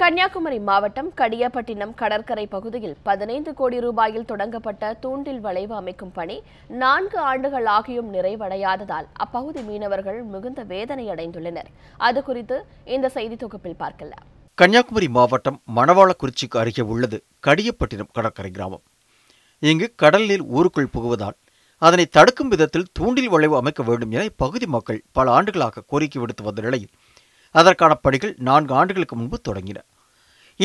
கன்னியாகுமரி மாவட்டம் கடியப்பட்டினம் கடற்கரை பகுதியில் பதினைந்து கோடி ரூபாயில் தொடங்கப்பட்ட தூண்டில் வளைவு அமைக்கும் பணி நான்கு ஆண்டுகள் ஆகியும் நிறைவடையாததால் அப்பகுதி மீனவர்கள் மிகுந்த வேதனை அடைந்துள்ளனர். அது குறித்து இந்த செய்தி தொகுப்பில் பார்க்கலாம். கன்னியாகுமரி மாவட்டம் மணவாளக்குறிச்சிக்கு அருகே உள்ளது கடியப்பட்டினம் கடற்கரை கிராமம். இங்கு கடல் நீர் ஊருக்குள் புகுவதால் அதனை தடுக்கும் விதத்தில் தூண்டில் வளைவு அமைக்க வேண்டும் என இப்பகுதி மக்கள் பல ஆண்டுகளாக கோரிக்கை விடுத்து வந்த நிலையில் அதற்கான பணிகள் நான்கு ஆண்டுகளுக்கு முன்பு தொடங்கின.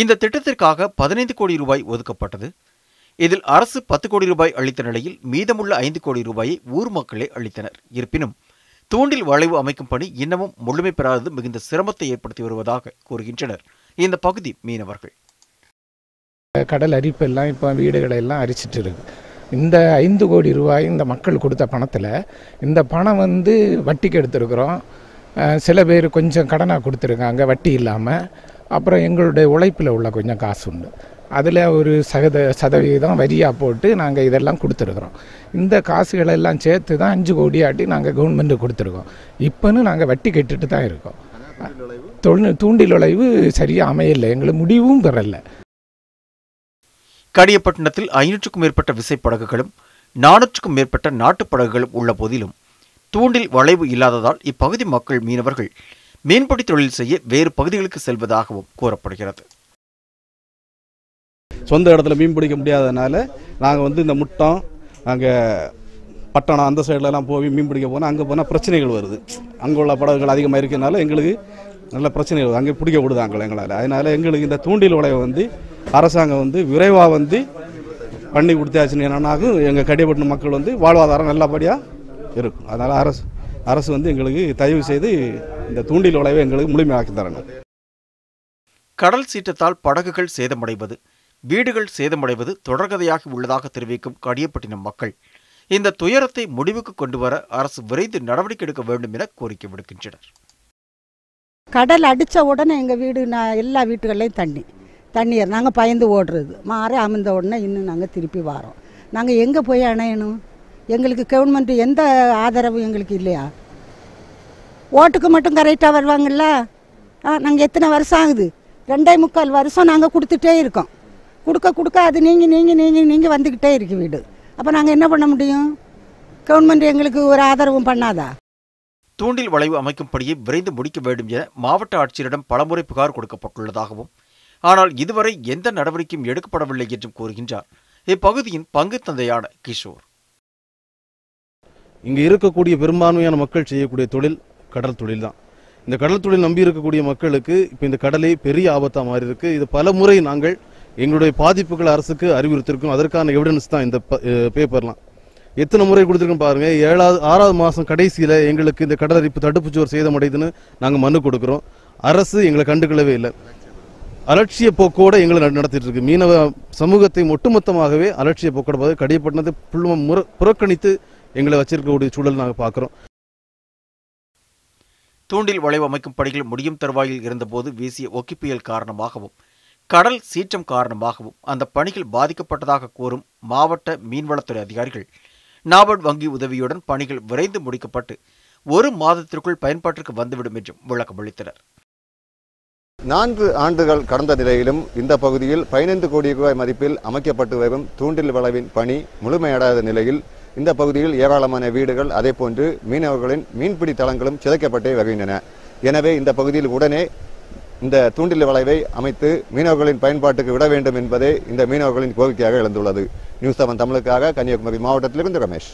இந்த திட்டத்திற்காக பதினைந்து கோடி ரூபாய் ஒதுக்கப்பட்டது. இதில் அரசு பத்து கோடி ரூபாய் அளித்த நிலையில் மீதமுள்ள ஐந்து கோடி ரூபாயை ஊர் மக்களே அளித்தனர். இருப்பினும் தூண்டில் வளைவு அமைக்கும் பணி இன்னமும் முழுமை பெறாதது மிகுந்த சிரமத்தை ஏற்படுத்தி வருவதாக கூறுகின்றனர். இந்த பகுதி மீனவர்கள். கடல் அரிப்பெல்லாம் இப்போ வீடுகளை எல்லாம் அரிச்சிட்டு இருக்கு. இந்த ஐந்து கோடி ரூபாய் இந்த மக்கள் கொடுத்த பணத்தில் இந்த பணம் வந்து வட்டிக்கு எடுத்திருக்கிறோம். சில பேர் கொஞ்சம் கடனாக கொடுத்துருக்காங்க வட்டி இல்லாமல் அப்புறம் எங்களுடைய உழைப்பில் உள்ள கொஞ்சம் காசு உண்டு. அதில் ஒரு சகத சதவிகிதம் வரியாக போட்டு நாங்கள் இதெல்லாம் கொடுத்துருக்குறோம். இந்த காசுகளை எல்லாம் சேர்த்து தான் அஞ்சு கோடி ஆட்டி நாங்கள் கவர்மெண்ட்டு கொடுத்துருக்கோம். இப்போன்னு நாங்கள் வட்டி கட்டிட்டு தான் இருக்கோம். தொழில் தூண்டில் உழைவு சரியாக அமையலை. எங்களுக்கு முடிவும் பெறலை. கடியப்பட்டினத்தில் ஐநூற்றுக்கும் மேற்பட்ட விசைப்படகுகளும் நானூற்றுக்கும் மேற்பட்ட நாட்டுப் படகுகளும் உள்ள போதிலும் தூண்டில் வளைவு இல்லாததால் இப்பகுதி மக்கள் மீனவர்கள் மீன்பிடி தொழில் செய்ய வேறு பகுதிகளுக்கு செல்வதாகவும் கூறப்படுகிறது. சொந்த இடத்துல மீன் பிடிக்க முடியாதனால நாங்கள் வந்து இந்த முட்டம் அங்கே பட்டணம் அந்த சைட்லலாம் போய் மீன் பிடிக்க போனால் அங்கே போனால் பிரச்சனைகள் வருது. அங்கே உள்ள படகுகள் அதிகமாக இருக்கனால எங்களுக்கு நல்ல பிரச்சனைகள் வருது. அங்கே பிடிக்க விடுதாங்கள எங்களால். அதனால் எங்களுக்கு இந்த தூண்டில் வளைவை வந்து அரசாங்கம் வந்து விரைவாக வந்து பண்ணி கொடுத்தாச்சுன்னு என்னன்னாகும் எங்கள் கடியப்பட்டின மக்கள் வந்து வாழ்வாதாரம் நல்லபடியாக இருக்கும். அதனால் அரசு அரசு வந்து எங்களுக்கு தயவு செய்து இந்த தூண்டில் வளைவை எங்களுக்கு முழுமையாக்கி தரணும். கடல் சீற்றத்தால் படகுகள் சேதமடைவது வீடுகள் சேதமடைவது தொடர்கதையாகி உள்ளதாக தெரிவிக்கும் கடியப்பட்டினம் மக்கள் இந்த துயரத்தை முடிவுக்கு கொண்டு வர அரசு விரைந்து நடவடிக்கை எடுக்க வேண்டும் என கோரிக்கை விடுக்கின்றனர். கடல் அடித்த உடனே எங்கள் வீடு நான் எல்லா வீட்டுகள்லையும் தண்ணி தண்ணீர். நாங்கள் பயந்து ஓடுறது. மாறி அமிர்ந்த உடனே இன்னும் நாங்கள் திருப்பி வரோம். நாங்கள் எங்கே போய் அணையணும்? எங்களுக்கு கவர்மெண்ட் எந்த ஆதரவும் எங்களுக்கு இல்லையா? ஓட்டுக்கு மட்டும் கரெக்டாக வருவாங்கல்ல? ஆ நாங்கள் எத்தனை வருஷம் ஆகுது? ரெண்டே முக்கால் வருஷம் நாங்கள் கொடுத்துட்டே இருக்கோம். கொடுக்க கொடுக்க அது நீங்கள் நீங்கள் நீங்கள் நீங்கள் வந்துக்கிட்டே இருக்கு வீடு. அப்போ நாங்கள் என்ன பண்ண முடியும்? கவர்மெண்ட் எங்களுக்கு ஒரு ஆதரவும் பண்ணாதா? தூண்டில் வளைவு அமைக்கும் பணியை விரைந்து முடிக்க வேண்டும் என மாவட்ட ஆட்சியரிடம் பலமுறை புகார் கொடுக்கப்பட்டுள்ளதாகவும் ஆனால் இதுவரை எந்த நடவடிக்கையும் எடுக்கப்படவில்லை என்றும் கூறுகின்றார். இப்பகுதியின் பங்கு தந்தையான கிஷோர். இங்கே இருக்கக்கூடிய பெரும்பான்மையான மக்கள் செய்யக்கூடிய தொழில் கடல் தொழில் தான் இந்த கடல் தொழில் நம்பி இருக்கக்கூடிய மக்களுக்கு இப்போ இந்த கடலே பெரிய ஆபத்தாக மாறி இருக்கு இது பல முறை நாங்கள் எங்களுடைய பாதிப்புகள் அரசுக்கு அறிவுறுத்திருக்கோம் அதற்கான எவிடன்ஸ் தான் இந்த பேப்பர்லாம் எத்தனை முறை கொடுத்துருக்கோம் பாருங்க. ஏழாவது ஆறாவது மாதம் கடைசியில் எங்களுக்கு இந்த கடலரிப்பு தடுப்புச்சுவர் சேதமடைதுன்னு நாங்கள் மனு கொடுக்குறோம். அரசு எங்களை கண்டுக்கொள்ளவே இல்லை. அலட்சிய போக்கோட எங்களை நடத்திட்டு இருக்கு. மீனவ சமூகத்தை ஒட்டுமொத்தமாகவே அலட்சிய போக்கோட கடியப்பட்டினத்தை முற- புறக்கணித்து எங்களை வச்சிருக்கக்கூடிய சூழல் நாங்கள் பார்க்குறோம் தூண்டில் வளைவு அமைக்கும் பணிகள் முடியும் தருவாயில் இருந்தபோது வீசிய ஒக்கி புயல் காரணமாகவும் கடல் சீற்றம் காரணமாகவும் அந்த பணிகள் பாதிக்கப்பட்டதாக கூறும் மாவட்ட மீன்வளத்துறை அதிகாரிகள் நாபர்ட் வங்கி உதவியுடன் பணிகள் விரைந்து முடிக்கப்பட்டு ஒரு மாதத்திற்குள் பயன்பாட்டிற்கு வந்துவிடும் என்றும் விளக்கமளித்தனர் நான்கு ஆண்டுகள் கடந்த நிலையிலும் இந்த பகுதியில் பதினைந்து கோடி ரூபாய் மதிப்பில் அமைக்கப்பட்டு வரும் தூண்டில் வளைவின் பணி முழுமையடையாத நிலையில் இந்த பகுதியில் ஏராளமான வீடுகள் அதேபோன்று மீனவர்களின் மீன்பிடி தளங்களும் சிதைக்கப்பட்டே வருகின்றன. எனவே இந்த பகுதியில் உடனே இந்த தூண்டில் வளைவை அமைத்து மீனவர்களின் பயன்பாட்டுக்கு விட வேண்டும் என்பதே இந்த மீனவர்களின் கோரிக்கையாக எழுந்துள்ளது. நியூஸ் செவன் தமிழுக்காக கன்னியாகுமரி மாவட்டத்திலிருந்து ரமேஷ்.